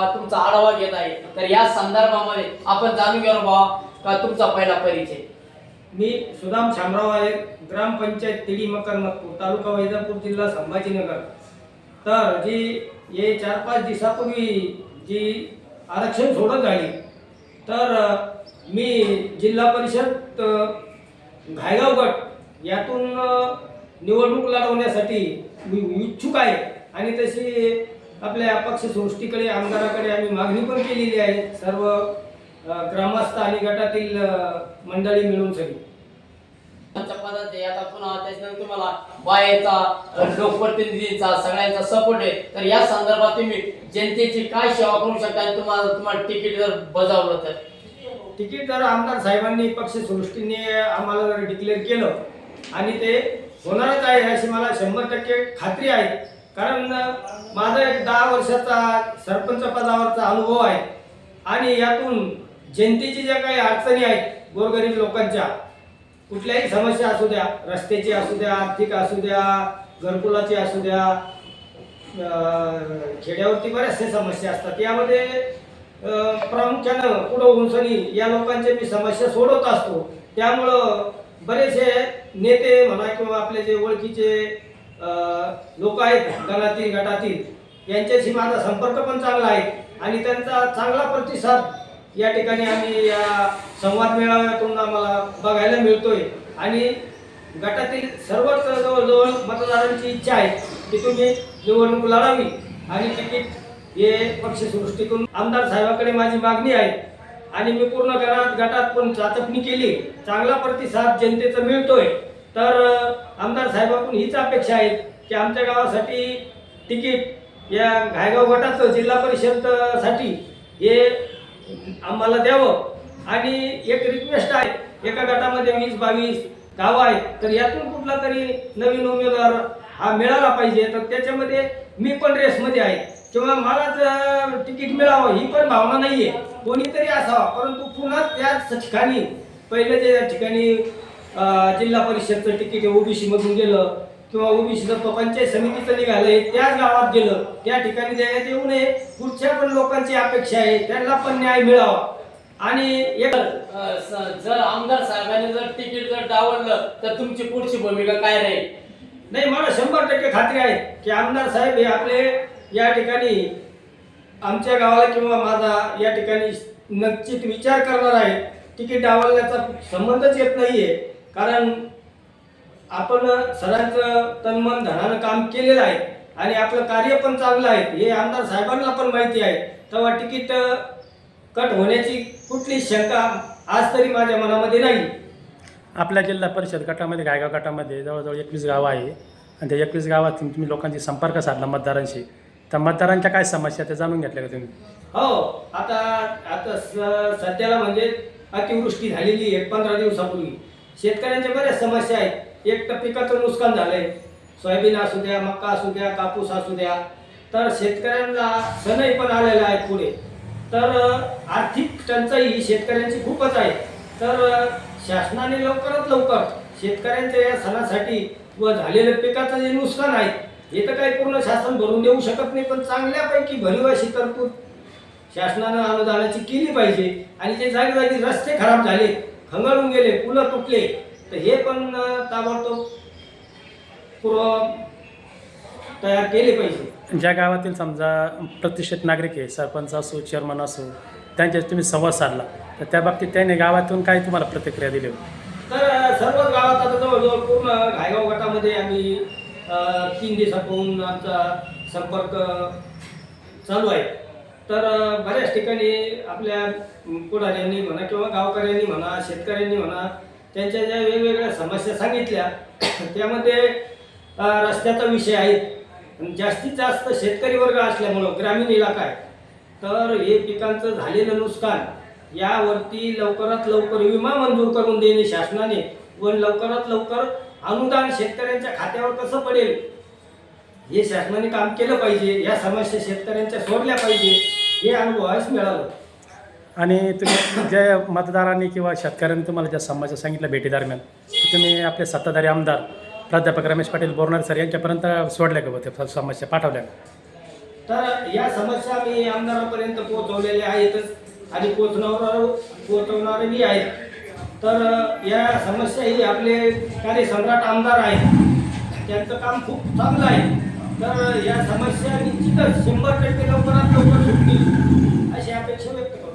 कातूनचा आढावा घेत आहे. तर या संदर्भामध्ये आपण जाणून घेऊ बाबा का तुमचा पहिला परिचय? मी सुदाम शामराव आहे. ग्रामपंचायत तिडी मकरमतपूर तालुका वैजापूर जिल्हा संभाजीनगर. तर जी हे चार पाच दिवसापूर्वी जी आरक्षण सोडत झाली तर मी जिल्हा परिषद घायगाव गट यातून निवडणूक लढवण्यासाठी मी इच्छुक आहे. आणि तशी आपल्या पक्षसृष्टीकडे आमदाराकडे आम्ही मागणी पण केलेली आहे. सर्व ग्रामस्थ आणि गटातील मंडळी मिळून सगळी. आता पुन्हा त्याच्यानंतर तुम्हाला अ, लोकप्रतिनिधींचा सगळ्यांचा सपोर्ट आहे. तर या संदर्भात तुम्ही जनतेची काय सेवा करू शकता आणि तुम्हाला तुम्हाला तिकीट जर बजावलं तर? तिकीट जर आमदार साहेबांनी पक्षसृष्टीने आम्हाला जर डिक्लेअर केलं आणि ते होणारच आहे अशी मला शंभर टक्के खात्री आहे. कारण माझा एक दहा वर्षाचा सरपंच पदावरचा अनुभव आहे. आणि यातून जनतेची ज्या काही अडचणी आहेत गोरगरीब लोकांच्या कुठल्याही समस्या असू द्या रस्त्याची असू द्या आर्थिक असू द्या घरकुलाची असू द्या खेड्यावरती बऱ्याचशा समस्या असतात. यामध्ये प्रामुख्यानं पुढं उंचणी या लोकांच्या मी समस्या सोडवत असतो. त्यामुळं बरेचसे नेते म्हणा किंवा आपले जे ओळखीचे लोक आहेत गणातील गटातील यांच्याशी माझा संपर्क पण चांगला आहे आणि त्यांचा चांगला प्रतिसाद या ठिकाणी आम्ही या संवाद मेळाव्यातून आम्हाला बघायला मिळतोय. आणि गटातील सर्वच जवळजवळ मतदारांची इच्छा आहे की तुम्ही निवडणूक लढावी आणि तिकीट हे पक्षसृष्टीतून आमदार साहेबाकडे माझी मागणी आहे. आणि मी पूर्ण घरात गटात पण चाचपणी केली. चांगला प्रतिसाद जनतेचा मिळतोय. तर आमदार साहेबाकडून हीच अपेक्षा आहे की आमच्या गावासाठी तिकीट या घायगाव गटाचं जिल्हा परिषदसाठी हे आम्हाला द्यावं. आणि एक रिक्वेस्ट आहे एका गटामध्ये वीस बावीस गावं आहेत तर यातून कुठला तरी नवीन उमेदवार हा मिळाला पाहिजे तर त्याच्यामध्ये मी पण रेसमध्ये आहे. किंवा मलाच तिकीट मिळावं ही पण भावना नाही आहे कोणीतरी असावा परंतु पुन्हा त्याच ठिकाणी पहिले जे ठिकाणी जिल्हा परिषदचं तिकीट ओबीसी मधून गेलं किंवा ओबीसीचं पंचायत समितीचं निघालंय त्याच गावात गेलं त्या ठिकाणी देण्यात येऊ नये. पुढच्या पण लोकांची अपेक्षा आहे त्यांना पण न्याय मिळावा. आणि एक जर आमदार साहेबांनी जर तिकीट जर डावललं तर तुमची पुढची भूमिका काय राहील? नाही मला शंभर टक्के खात्री आहे की आमदार साहेब हे आपले या ठिकाणी आमच्या गावाला किंवा माझा या ठिकाणी निश्चित विचार करणार आहे तिकीट डावलण्याचा संबंधच येत नाहीये. कारण आपण सरांचं तन्मन धनानं काम केलेलं आहे आणि आपलं कार्य पण चांगलं आहे. हे आमदार साहेबांना पण माहिती आहे. तेव्हा तिकीट कट होण्याची कुठलीच शंका आज तरी माझ्या मनामध्ये नाही. आपल्या जिल्हा परिषद गटामध्ये गायगाव गटामध्ये जवळजवळ एकवीस गावं आहे. आणि त्या एकवीस गावात तुम्ही लोकांशी संपर्क साधला मतदारांशी. तर मतदारांच्या काय समस्या त्या जाणून घेतल्या का तुम्ही? हो आता आता स- सध्याला म्हणजे अतिवृष्टी झालेली आहे पंधरा दिवसापूर्वी. शेतकऱ्यांच्या बऱ्याच समस्या आहेत. एक तर पिकाचं नुकसान झालंय. सोयाबीन असू द्या मक्का असू द्या कापूस असू द्या. तर शेतकऱ्यांना सणही पण आलेला आहे पुढे. तर आर्थिक टंचाई ही शेतकऱ्यांची खूपच आहे. तर शासनाने लवकरात लवकर शेतकऱ्यांच्या या सणासाठी व झालेलं पिकाचं जे नुकसान आहे हे तर काही पूर्ण शासन भरून देऊ शकत नाही पण चांगल्यापैकी भरीव अशी तरतूद शासनानं अनुदानाची केली पाहिजे. आणि जे जागी रस्ते खराब झाले खंगाळून गेले पुलं तुटले तर हे पण ताबडतोब पूर्व तयार केले पाहिजे. ज्या गावातील समजा प्रतिष्ठित नागरिक आहे सरपंच असो चेअरमन असो त्यांच्याशी तुम्ही संवाद साधला तर त्या बाबतीत त्याने गावातून काय तुम्हाला प्रतिक्रिया दिली? तर सर्व गावात आता जवळजवळ पूर्ण घायगाव गटामध्ये आम्ही तीन दिवसापासून आमचा संपर्क चालू आहे. तर बऱ्याच ठिकाणी आपल्या पुढाऱ्यांनी म्हणा किंवा गावकऱ्यांनी म्हणा शेतकऱ्यांनी म्हणा त्यांच्या ज्या वेगवेगळ्या समस्या सांगितल्या त्यामध्ये रस्त्याचा विषय आहे. जास्तीत जास्त शेतकरी वर्ग असल्यामुळं ग्रामीण इलाका आहे. तर हे पिकांचं झालेलं नुकसान यावरती लवकरात लवकर विमा मंजूर करून देणे शासनाने व लवकरात लवकर अनुदान शेतकऱ्यांच्या खात्यावर कसं पडेल? हे शासनाने काम केलं पाहिजे. या समस्या शेतकऱ्यांच्या सोडल्या पाहिजे. हे अनुभवास मिळालं. आणि तुम्ही ज्या मतदारांनी किंवा शेतकऱ्यांनी तुम्हाला ज्या समस्या सांगितल्या भेटी दरम्यान ते तुम्ही आपले सत्ताधारी आमदार प्राध्यापक रमेश पाटील बोरणार सर यांच्यापर्यंत सोडल्या का बुवा त्या समस्या पाठवल्या? का तर या समस्या मी आमदारापर्यंत पोहोचवलेल्या आहेतच आणि पोचवणार पोचवणारेही आहेत. तर या समस्या ही आपले कार्यसम्राट आमदार आहेत. त्यांचं काम खूप चांगलं आहे. तर या समस्या निश्चितच शंभर टक्के लवकरात लवकर सुटतील अशी अपेक्षा व्यक्त करतो.